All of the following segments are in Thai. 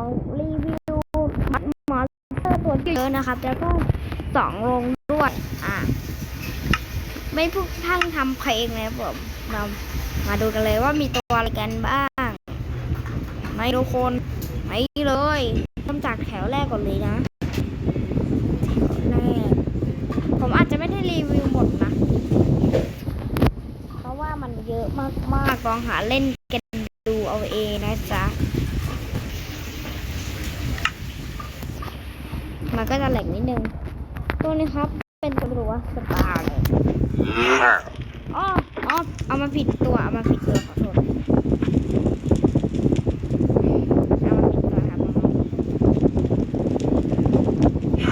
ของรีวิวมันมอนสเตอร์ตัวเยอะนะครับ แล้วก็สองโรงด้วยอะ ไม่พูดท่านทำเพลงนะครับผมเรามาดูกันเลยว่ามีตัวอะไรกันบ้าง ไม่ทุกคนไม่เลยเริ่มจากแถวแรกก่อนเลยนะแถวแรกผมอาจจะไม่ได้รีวิวหมดนะ เพราะว่ามันเยอะมากๆลองหาเล่นกันดูเอาเองนะจ๊ะ มันก็จะแหลกนิดนึง ตัวนี้ครับ เป็นตัวรู้ว่าสตาร์เลยอ๋ออ๋อเอามาผิดตัว เอามาผิดตัวขอโทษ เอามาผิดตัวค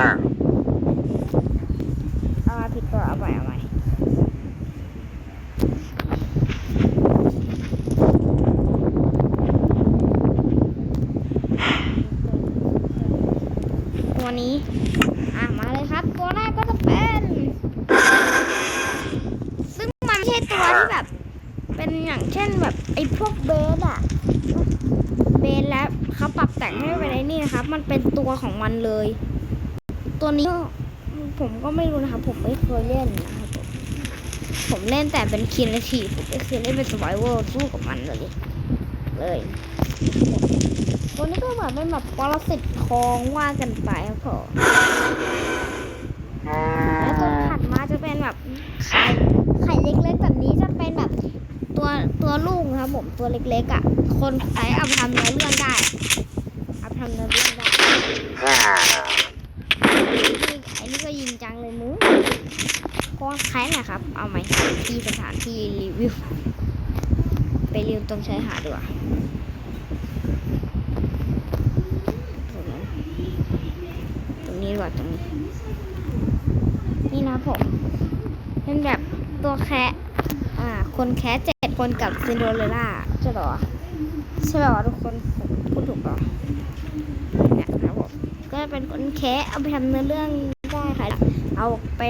รับเอามาผิดตัวเอาไปเอาไปตัวนี้ อะ มาเลยครับ ตัวแรกก็จะเป็น ซึ่งมันไม่ใช่ตัว ที่แบบ เป็นอย่างเช่นแบบไอ้พวกเบสอะเบสแล้วเขาปรับแต่งให้เป็นไอ้นี่นะครับ มันเป็นตัวของมันเลย ตัวนี้ผมก็ไม่รู้นะครับผมไม่เคยเล่นนะครับผมผมเล่นแต่เป็นคินและทีผมไม่เคยเล่นเป็นสไ i เวอร์สู้กับมันเลย เลยตัวนี้ก็เหมือนเป็นแบบปรสิตทองว่ากันไปครับผมแล้วตัวถัดมาจะเป็นแบบไข่ ข่เล็กๆแบบนี้จะเป็นแบบตัวตัวลูกครับผมตัวเล็กๆอะ คนใช้เอาทำเนื้อเรื่องได้เอาทำเนื้อเรื่องได้นี่ไอ้นี่ก็ยิงจังเลยมึงก็ใครนะครับ เอาไหมที่สถานที่รีวิว ไปรีวิวตรงชายหาดดีกว่าตรงนั้ตรงนี้ดีกว่าตรงนี้ นี่นะผมเป็นแบบ ตัวแคะอ่า คนแคะเจ็ดคนกับซินโดเรล่าใช่หรอใช่หรอทุกคนผมพูดถูกหรอเนี่ยนะผมก็เป็นคนแคะเอาไปทำเนื้อเรื่องได้ค่ะ เอาไป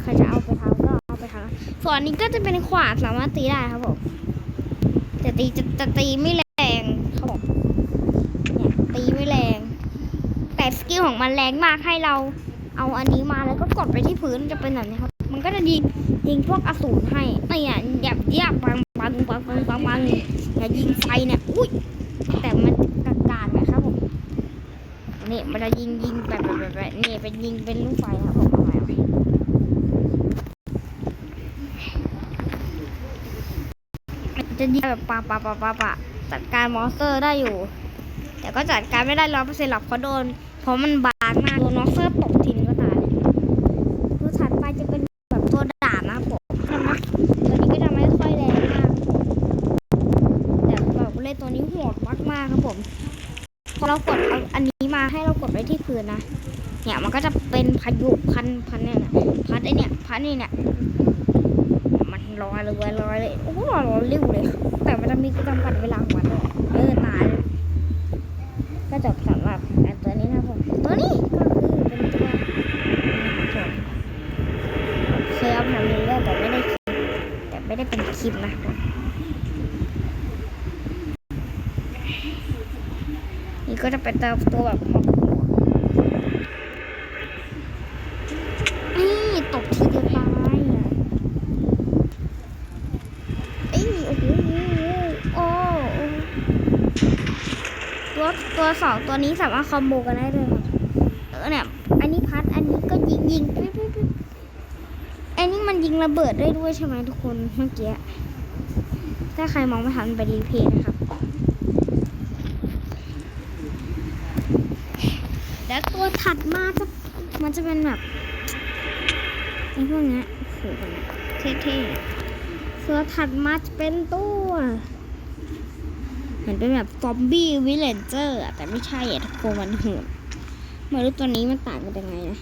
ใครจะเอาไปทำก็เอาไปทำส่วนอันนี้ก็จะเป็นขวานสามารถตีได้ครับผมแต่ตีจะจะตีไม่แรงครับผมเนี่ยตีไม่แรง แต่สกิลของมันแรงมากให้เราเอาอันนี้มาแล้วก็กดไปที่พื้นจะเป็นแบบนี้ครับ มันก็จะยิง ยิงพวกอสูรให้เนี่ยหยับยับปังปังปังปังปังปังอย่ายิงไฟเนี่ยอุ้ยแต่มันกากานะครับผมนี่มันจะยิงยิงแบบแบบแบบนี่เป็นยิงเป็นลูกไฟครับผมเอาไว้จะยิงแบบปะปะปะปะปะจัดการมอนสเตอร์ได้อยู่ แต่ก็จัดการไม่ได้ร้อยเปอร์เซ็นต์หรอกเพราะโดนเพราะมันบางมากโดนน็อกเซอร์ตกทิ้งก็ตายเลยตัวถัดไปจะเป็นแบบตัวดาบนะครับผมใช่ไหมตัวนี้ก็จะไม่ค่อยแรงมาก แต่บอกเลยตัวนี้โหดมากๆครับผม พอเรากดเอาอันนี้มาให้เรากดไว้ที่พื้นนะ เนี่ยมันก็จะเป็นพายุพันพันเนี่ยนะพัดไอเนี่ยพัดนี่เนี่ย มันลอยเลยลอยเลยโอ้โหลอยลอยเร็วเลย แต่มันจะมีจำกัดเวลาของมันด้วยเออตายเลย ก็จบสำหรับไอ้ตัวนี้นะครับผมตัวนี้ก็คือเป็นตัวนะครับผมเคยเอาไปทำเรื่อยๆแต่ไม่ได้คลิปแต่ไม่ได้เป็นค ลิปนะนี่ก็จะเป็นตัวตัวแบบหมอกนี่ตกทีเดียวตายอะเอ้ยโอ้โหโอ้ตัวตัวสองตัวนี้สามารถคอมโบกันได้เลยครับเออเนี่ย อันนี้พัด อันนี้ก็ยิงยิงปิ๊บปิ๊บปิ๊บอันนี้มัน ยิงระเบิดได้ด้วยใช่ไหมทุกคนเมื่อกี้ ถ้าใครมองไม่ทันไปรีเพลย์นะครับ แล้วตัวถัดมาจะมันจะเป็นแบบไอ้พวกนี้โอ้โหเท่ๆตัวถัดมาจะเป็นตัวเหมือนเป็นแบบซอมบี้วิลเลนเจอร์แต่ไม่ใช่อะทุกคนมันโหดไม่รู้ตัวนี้มันต่างกันยังไงนะ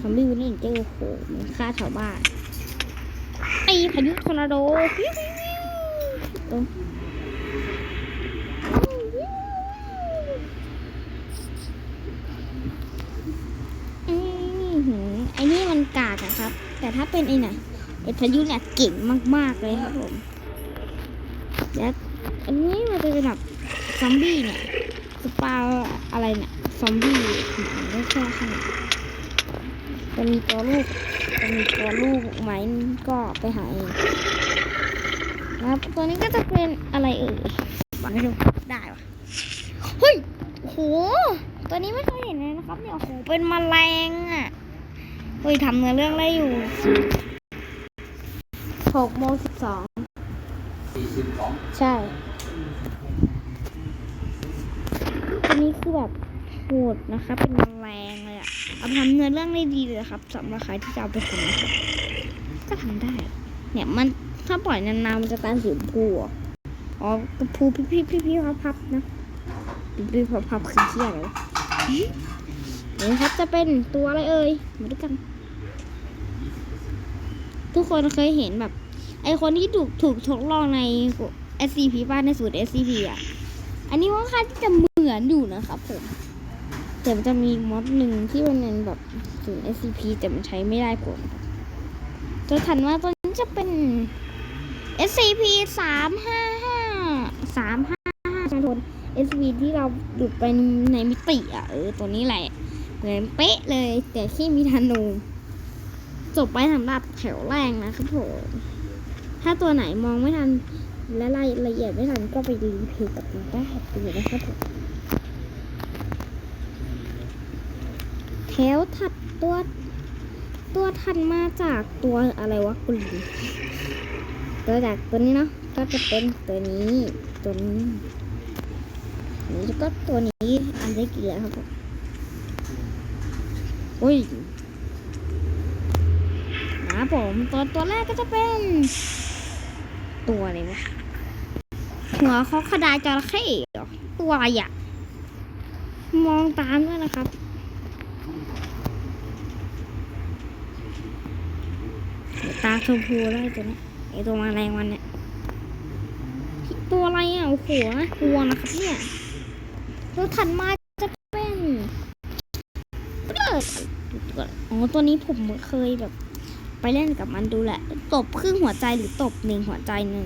ซอมบี้วิลเลนเจอร์โอ้โหมันฆ่าชาวบ้าน ไอ้พายุทอร์นาโดปิ้ววิวไอ้นี่มันกากอะครับ แต่ถ้าเป็นไอ้ไหนไอ้พายุเนี่ยเก่งมาก ๆ เลยครับผมและอันนี้มันจะเป็นแบบซอมบี้เนี่ย สปาอะไรเนี่ย ซอมบี้ไม่ใช่ค่ะ จะมีตัวลูกจะมีตัวลูกไหมก็ไปหาเองนะครับตัวนี้ก็จะเป็นอะไรเอ่ยฟังให้ดูได้ปะเฮ้ยโอ้โหตัวนี้ไม่เคยเห็นเลยนะครับเนี่ยโอ้โหเป็นแมลงอะเฮ้ยทำเนื้อเรื่องอะไรอยู่หกโมงสิบสองสี่สิบสองใช่ตัวนี้คือแบบ โหดนะคะ เป็นแมลงเลยอะเอาทำเนื้อเรื่องได้ดีเลยครับสำหรับใครที่จะเอาไปทำนะครับก็ทำได้ เนี่ยมันถ้าปล่อยนานๆมันจะตายสีชมพูอะอ๋อกระพูพี่พี่พี่พี่พับพับๆนะพี่พี่พับพับๆคือเที่ยอะไรวะนี่ครับจะเป็นตัวอะไรเอ่ยมาดูกัน ทุกคนเคยเห็นแบบ ไอคนที่ถูกถูกทดลองใน SCP บ้านในสูตร SCP อะ อันนี้ค่อนข้าที่จะเหมือนอยู่นะครับผม แต่มันจะมีมอดหนึ่งที่มันเป็นแบบสูตร SCP แต่มันใช้ไม่ได้ผมตัวถัดมาตัวนี้จะเป็น SCP สามห้าห้าสามห้าห้าชาทน SCP ที่เราดูดไปในมิติอะเออตัวนี้แหละเหมือนเป๊ะเลย แต่ที่มีธนูจบไปสำหรับแถวแรกนะครับผมถ้าตัวไหนมองไม่ทันและรายละเอียดไม่ทันก็ไปรีเพย์กับมันได้ดูนะครับผม แถวถัดตัวตัวถัดมาจากตัวอะไรวะกุลีตัวจากตัวนี้เนาะก็จะเป็นตัวนี้ตัวนี้นี่แล้วก็ตัวนี้อันได้กี่แล้วครับผมอุ้ยนะผมตัวตัวแรกก็จะเป็น ตัวอะไรวะหัวเขาขดายจระเข้ตัวอะไรอะมองตามด้วยนะครับ ตาชมพูได้ตัวนี้ไอตัวมาแรงวันเนี่ยตัวอะไรอะโอ้โหนะกลัวนะครับเนี่ยตัวถัดมาจะเป็นเปิดอ๋อตัวนี้ผมเคยแบบ ไปเล่นกับมันดูแหละ ตบครึ่งหัวใจหรือตบหนึ่งหัวใจเนี่ย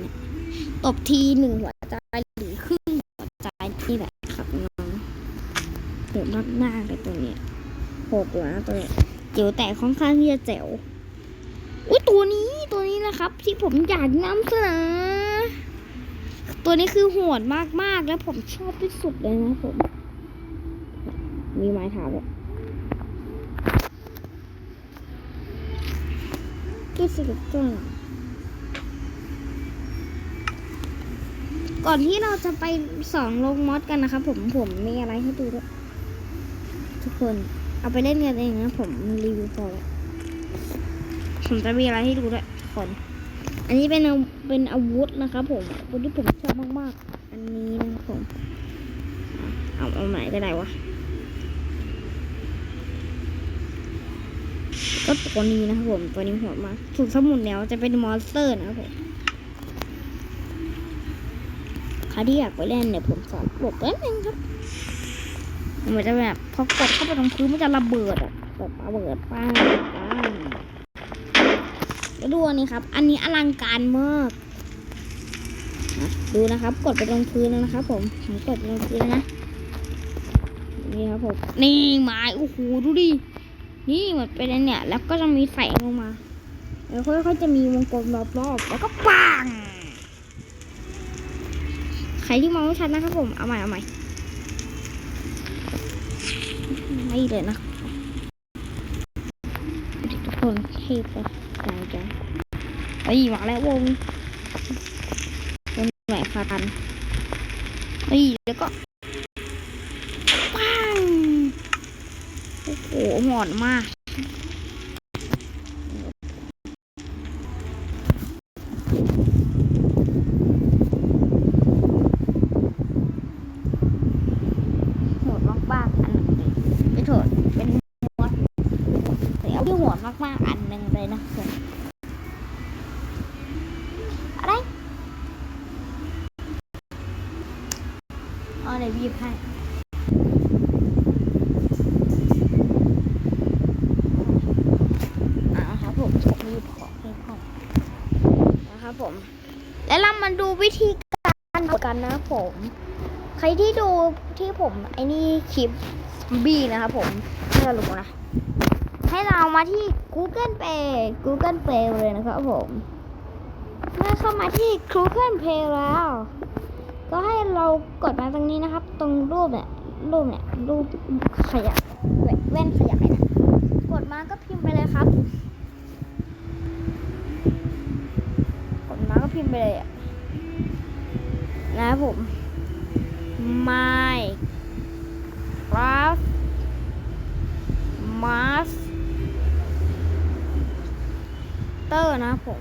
ตบทีหนึ่งหัวใจหรือครึ่งหัวใจนี่แหละครับน้องโหดมากๆเลยตัวนี้โหดอยู่นะตัวนี้จิ๋วแต่ค่อนข้างที่จะแจ๋ว อุ้ยตัวนี้ตัวนี้นะครับ ที่ผมอยากนำเสนอตัวนี้คือโหดมากๆ แล้วผมชอบที่สุดเลยนะผม มีไม้เท้าด้วยที่สุดจ้าก่อนที่เราจะไปสองลงมอดกันนะครับผมผมมีอะไรให้ดูด้วยทุกคนเอาไปเล่นกันเองนะผมรีวิวพอแล้ว ผมจะมีอะไรให้ดูด้วยทุกคน อันนี้เป็นเป็นอาวุธนะครับผมอาวุธที่ผมชอบมากๆ อันนี้นะครับผม เอาเอาไหนก็ได้วะ ก็ตัวนี้นะครับผม ตัวนี้โหดมากถูกสมุนแล้วจะเป็นมอนสเตอร์นะครับผมใครที่อยากไปเล่นเดี๋ยวผมสอนระบแป๊บนึงครับมันจะแบบพอกดเข้าไปตรงพื้นมันจะระเบิดอะแบบระเบิดป้า งป้างแล้วดูอันนี้ครับ อันนี้อลังการมากดูนะครับ กดไปตรงพื้นแล้วนะครับ ผมผมกดไปตรงพื้นแล้วนะนี่ครับผมนี่ไม้โอ้โหดูดินี่หมันเป็นอันเนี่ย แล้วก็จะมีแสงลงมาแล้วค่อยๆจะมีวงกลมรอบๆแล้วก็ปังใครที่มองไม่ชัดนะครับ ผมเอาใหม่เอาใหม่ไม่เลยนะทุกคนเทพเลย จังเฮ้ยมาแล้ววงวงแหวนคาตันเฮ้ยแล้วก็ปังโอ้โหหอนมาก โหดมากๆอันหนึ่งเลยไม่โหดเป็นหัวเสียวที่โหดมากๆอันหนึ่งเลยนะผมอะไร เอาเดี๋ยวบีบให้อ่าครับผมผมบีบของให้พ่อนะครับผม แล้วเรามาดูวิธีการทำกันนะผม ใครที่ดูที่ผมไอ้นี่คลิปบีนะครับผมไม่จะรู้นะ ให้เรามาที่ Google Pay Google Pay เลยนะครับผม เมื่อเข้ามาที่ Google Pay แล้ว ก็ให้เรากดมาตรงนี้นะครับ ตรงรูปเนี่ยรูปเนี่ยรูปขยายแว่นขยายนะกดมาก็พิมพ์ไปเลยครับ กดมาก็พิมพ์ไปเลยอะนะผม my craft master นะผม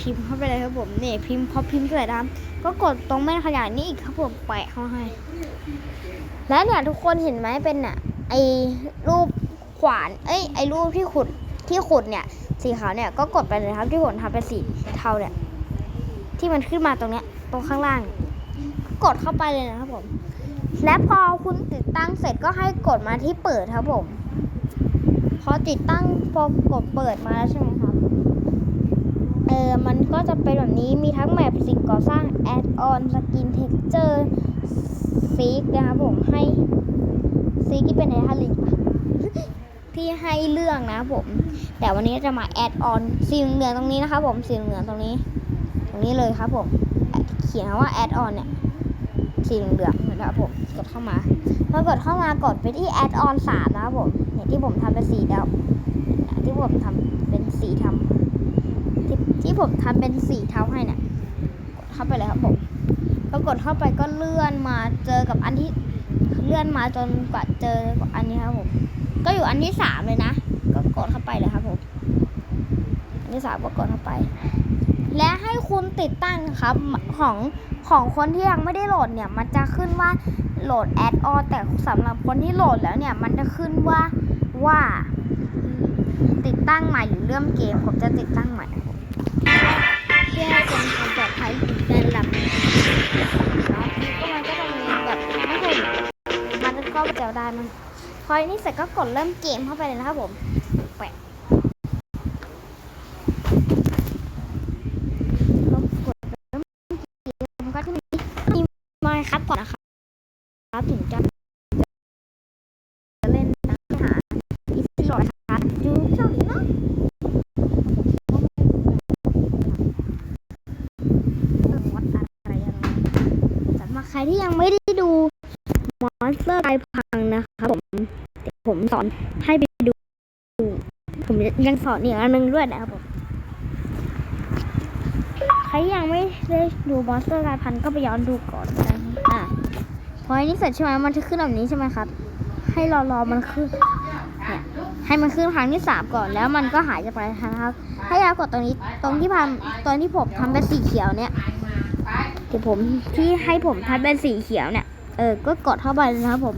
พิมพ์เข้าไปเลยครับผมนี่พิมพ์พอพิมพ์เสร็จนะครับก็กดตรงแม่ขยายนี้อีกครับผมแปะเข้าให้ แล้วเนี่ยทุกคนเห็นไหมเป็นน่ะไอ้รูปขวาน เอ้ยไอ้รูปที่ขุดที่ขุดเนี่ย สีขาวเนี่ยก็กดไปเลยครับที่ผมทำเป็นสีเทาเนี่ยที่มันขึ้นมาตรงเนี้ยตรงข้างล่างก็กดเข้าไปเลยนะครับผม และพอคุณติดตั้งเสร็จก็ให้กดมาที่เปิดครับผม พอติดตั้งพอกดเปิดมาแล้วใช่ไหม เออมันก็จะเป็นแบบนี้มีทั้งแมปสิ่งก่อสร้างแอดออนสกินเท็กเจอร์ซีกนะครับผมให้ซีกที่เป็นไอทัลลิงที่ให้เลือกนะครับผม แต่วันนี้จะมาแอดออนสีเหลืองตรงนี้นะครับผมสีเหลืองตรงนี้ ตรงนี้เลยครับผมเขียนว่าแอดออนเนี่ยสีเหลืองนะครับผมกดเข้ามาพอกดเข้ามากดไปที่แอดออนสามนะครับผมเนี่ยที่ผมทำเป็นสีดำที่ผมทำเป็นสีทำ ที่ที่ผมทำเป็นสีเท้าให้เนี่ยกดเข้าไปเลยครับผมพอกดเข้าไปก็เลื่อนมาเจอกับอันที่เลื่อนมาจนกว่าเจอกับอันนี้ครับผมก็อยู่อันที่สามเลยนะ ก็กดเข้าไปเลยครับผมอันที่สามก็กดเข้าไป และให้คุณติดตั้งครับของของคนที่ยังไม่ได้โหลดเนี่ย มันจะขึ้นว่าโหลดแอดออแต่สำหรับคนที่โหลดแล้วเนี่ย มันจะขึ้นว่าว่าติดตั้งใหม่หรือเริ่มเกมผมจะติดตั้งใหม่ เพื่อเป็นความปลอดภัยในระดับก็มันก็จะมีแบบไม่เคยมันก็จะได้มันพออันนี้เสร็จก็กดเริ่มเกมเข้าไปเลยนะครับผมแปะก็กดเริ่มเกมก็จะมีมีมาครับก่อนนะครับถึงจะจะเล่นนะหาอีซี่โหลดครับดูช่องนี้เนาะ เออวัดอะไรยังไงสำหรับใครที่ยังไม่ได้ดูมอนสเตอร์ไกพังนะครับผมเดี๋ยวผม สอนให้ไปดู ผมยังสอนอีกอันหนึงด้วยนะครับผมใครยังไม่ได้ดูมอนสเตอร์ไกพันก็ไปย้อนดูก่อนก็ได้นะอะพออันนี้เสร็จใช่ไหมมันจะขึ้นแบบนี้ใช่ไหมครับ ให้รอรอมันขึ้นเนี่ยให้มันขึ้นครั้งที่สามก่อนแล้วมันก็หายจากไปนะครับ ให้เรากดตรงนี้ตรงที่พันตอนที่ผมทำเป็นสีเขียวเนี่ยที่ผมที่ให้ผมทำเป็นสีเขียวเนี่ยเออก็กดเข้าไปนะครับผม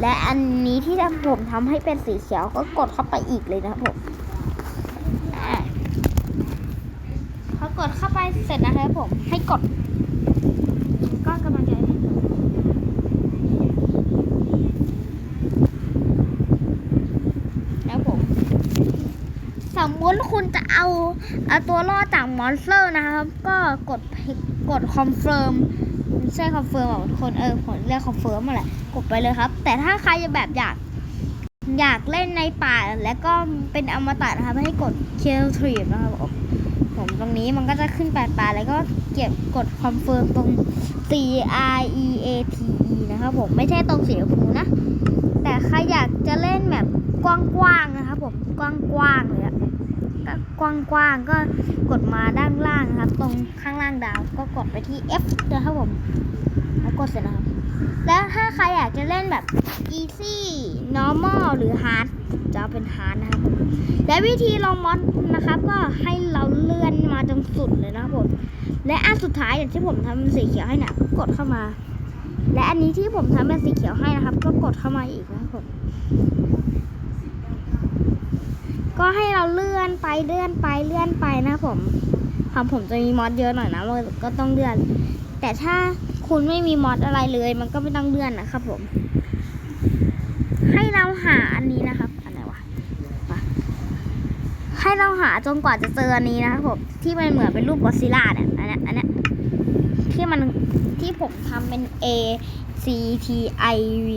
และอันนี้ที่ผมทำให้เป็นสีเขียวก็กดเข้าไปอีกเลยนะครับผมอ่าพอกดเข้าไปเสร็จนะครับผม ให้กด ก็กำลังจะแล้วผม สมมติคุณจะเอาเอาตัวรอดจากมอนสเตอร์นะครับ ก็กดกดคอนเฟิร์ม ไม่ใช่คอนเฟิร์มอะคนเออผมเรียกคอนเฟิร์มมาแหละกดไปเลยครับ แต่ถ้าใครจะแบบอยากอยากเล่นในป่าแล้วก็เป็นอมตะนะครับให้กดเคลทรีนะครับผมผมตรงนี้มันก็จะขึ้นแปดป่าแล้วก็เก็บกดคอนเฟิร์มตรง C R E A T E นะครับผมไม่ใช่ตรงสีชมพูนะ แต่ใครอยากจะเล่นแบบกว้างๆนะครับผมกว้างๆเลยอะ ก็กว้างๆก็กดมาด้านล่างนะครับ ตรงข้างล่างดาวก็กดไปที่ F นะครับผมแล้วกดเสร็จนะครับแล้วถ้าใครอยากจะเล่นแบบ easy normal หรือ hard จะเเป็น hard นะครับผมและวิธีลงมอดนะครับก็ให้เราเลื่อนมาจนสุดเลยนะครับผมและอันสุดท้ายอย่างที่ผมทำเป็นสีเขียวให้นี่ยก็กดเข้ามา และอันนี้ที่ผมทำเป็นสีเขียวให้นะครับ ก็กดเข้ามาอีกนะครับผม ก็ให้เราเลื่อนไปเลื่อนไปเลื่อนไปนะครับผมของผมจะมีมอดเยอะหน่อยนะมันก็ต้องเลื่อน แต่ถ้าคุณไม่มีมอดอะไรเลย มันก็ไม่ต้องเลื่อนนะครับผม ให้เราหาอันนี้นะครับอะไรวะให้เราหาจนกว่าจะเจออันนี้นะครับผมที่มันเหมือนเป็นรูปกอซิลล่าเนี่ยอันนี้อันนี้ทที่มันที่ผมทำเป็น A C T I V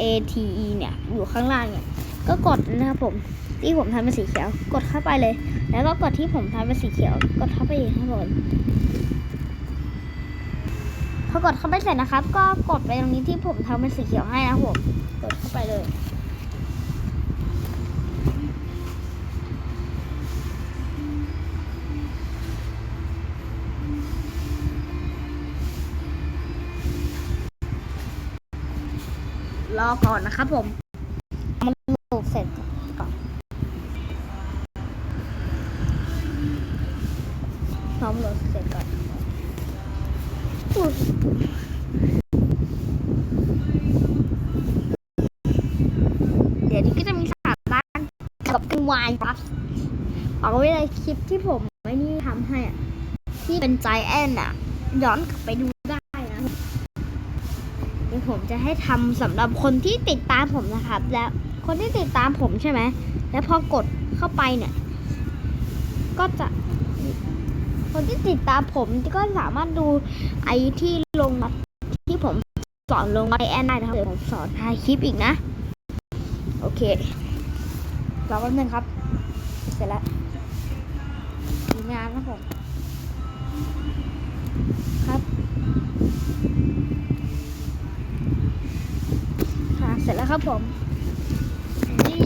A T E เนี่ย อยู่ข้างล่างเนี่ย ก็กดนะครับผม ที่ผมทำเป็นสีเขียว กดเข้าไปเลย แล้วก็กดที่ผมทำเป็นสีเขียว กดเข้าไปอีกครับผมพอกดเข้าไปเสร็จนะครับ ก็กดไปตรงนี้ที่ผมทำเป็นสีเขียวให้นะผมกดเข้าไปเลยรอก่อนนะครับผม ครับเอาไว้เลยคลิปที่ผมไม่นี่ทำให้อะ ที่เป็นใจแอนอะ ย้อนกลับไปดูได้นะเดี๋ยวผมจะให้ทำสำหรับคนที่ติดตามผมนะครับ และคนที่ติดตามผมใช่ไหม แล้วพอกดเข้าไปเนี่ย ก็จะ คนที่ติดตามผมก็สามารถดูไอที่ลงมาที่ผมสอนลงไอแอนได้นะครับเดี๋ยวผมสอนถ่ายคลิปอีกนะ โอเครอแป๊บนึงครับ เสร็จแล้วงานนะผมครับค่ะเสร็จแล้วครับผมนี่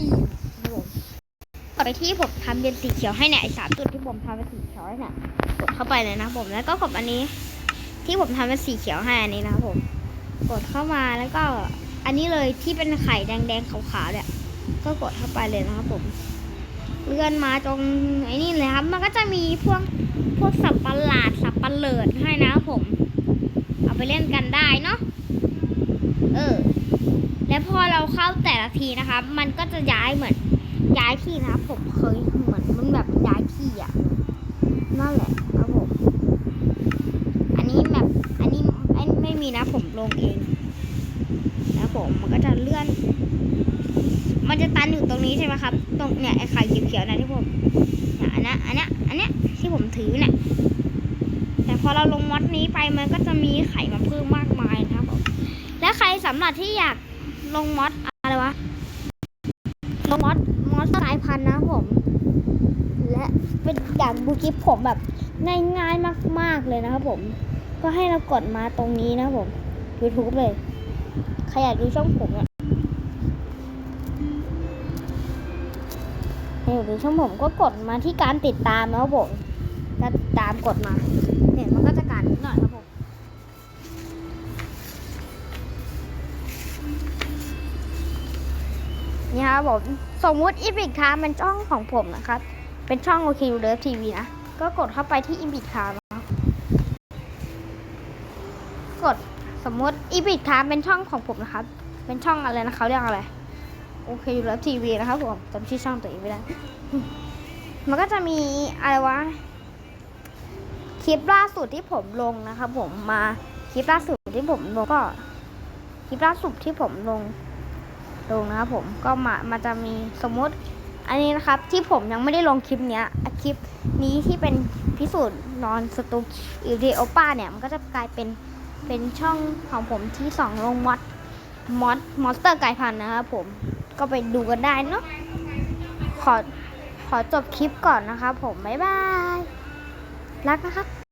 ผมต่อไปที่ผมทำเป็นสีเขียวให้เนี่ยไอ้สามจุดที่ผมทำเป็นสีเขียวให้เนี่ยกดเข้าไปเลยนะผมแล้วก็กดอันนี้ ที่ผมทำเป็นสีเขียวให้อันนี้นะครับผมกดเข้ามาแล้วก็อันนี้เลยที่เป็นไข่แดงๆขาวๆเนี่ย ก็กดเข้าไปเลยนะครับผม เลื่อนมาตรงไอ้นี่เลยครับ มันก็จะมีพวกพวกสับประหลาดสับประเลิดให้นะผม เอาไปเล่นกันได้เนาะเออ แล้วพอเราเข้าแต่ละทีนะครับมันก็จะย้ายเหมือนย้ายที่นะผมเคยเหมือนมันแบบย้ายที่อะนั่นแหละครับผมอันนี้แบบอันนี้ไม่ไม่มีนะผมลงเองแล้วผมมันก็จะเลื่อน มันจะตันอยู่ตรงนี้ใช่ไหมครับ ตรงเนี่ยไอ้ไข่เขียวๆนะที่ผมเนี่ยอันนี้อันนี้อันนี้ที่ผมถือเนี่ยแต่พอเราลงมอดนี้ไปมันก็จะมีไข่มาเพิ่มมากมายนะครับผมและใครสำหรับที่อยากลงมอดอะไรวะลงมอดมอดสายพันธุ์นะผม และเป็นอย่ากดูคลิปผมแบบง่ายๆมาก ๆเลยนะครับผม ก็ให้เรากดมาตรงนี้นะครับผม YouTube เลยใครอยากดูช่องผมเนี่ ยใครอยากดูช่องผมก็กดมาที่การติดตามนะครับผมการติดตามกดมา เนี่ยมันก็จะการนิดหน่อยครับผมนี่ครับผมสมมุติอีพิกคาเป็นช่องของผมนะครับ เป็นช่องโอเคยูเลิฟทีวีนะ ก็กดเข้าไปที่อีพิกคานะกดสมมุติอีพิกคาเป็นช่องของผมนะครับ เป็นช่องอะไรนะเขาเรียกอะไร โอเคอยูเลิฟทีวีนะครับผมจำชื่อช่องตัวเองไม่ได้ มันก็จะมีอะไรวะ คลิปล่าสุดที่ผมลงนะครับผมมาคลิปล่าสุดที่ผมลงก็ คลิปล่าสุดที่ผมลงลงนะครับผมก็มามันจะมีสมมติ อันนี้นะครับ ที่ผมยังไม่ได้ลงคลิปเนี้ยคลิปนี้ที่เป็นพิสูจน์นอนสตูอิเดโอป้าเนี่ยมันก็จะกลายเป็นเป็นช่องของผมที่สองลงมอดมอดมอสเตอร์กลายพันธุ์นะครับผม ก็ไปดูกันได้เนาะขอขอจบคลิปก่อนนะคะผม บ๊ายบาย รักนะครับ